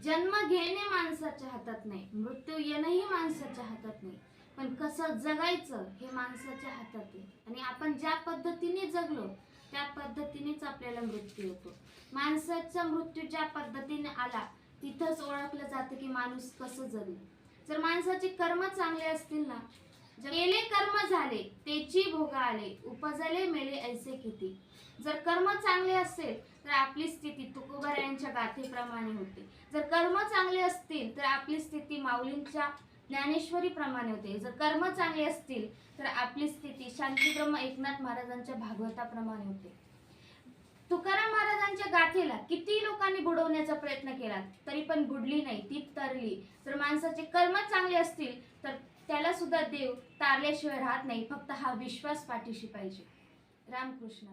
जन्म घेणे माणसाच्या हातात नाही मृत्यू येणंही माणसाच्या हातात नाही. पण कसं जगायचं हे माणसाच्या हातात आहे. आणि आपण ज्या पद्धतीने जगलो त्या पद्धतीनेच आपल्याला मृत्यू येतो. माणसाचा मृत्यू ज्या पद्धतीने आला तिथंच ओळखलं जातं की माणूस कसं जगलं. जर माणसाचे कर्म चांगले असतील ना केले कर्म झाले तेची भोग आले उपजले मेले ऐसे किती. जर कर्म चांगले असेल तर आपली स्थिती तुकोबार यांच्या गाथेप्रमाणे होते. जर कर्म चांगले असतील तर आपली स्थिती माऊलींच्या ज्ञानेश्वरी प्रमाणे होते. जर कर्म चांगले असतील तर आपली स्थिती शांतीब्रह्म एकनाथ महाराजांच्या भागवताप्रमाणे होते. तुकाराम महाराजांच्या गाथेला किती लोकांनी बुडवण्याचा प्रयत्न केला? तरी पण बुडली नाही ती तरली. जर माणसाचे कर्म चांगले असतील तर त्याला सुद्धा देव तारल्याशिवाय राहत नाही. फक्त हा विश्वास पाठीशी पाहिजे. रामकृष्ण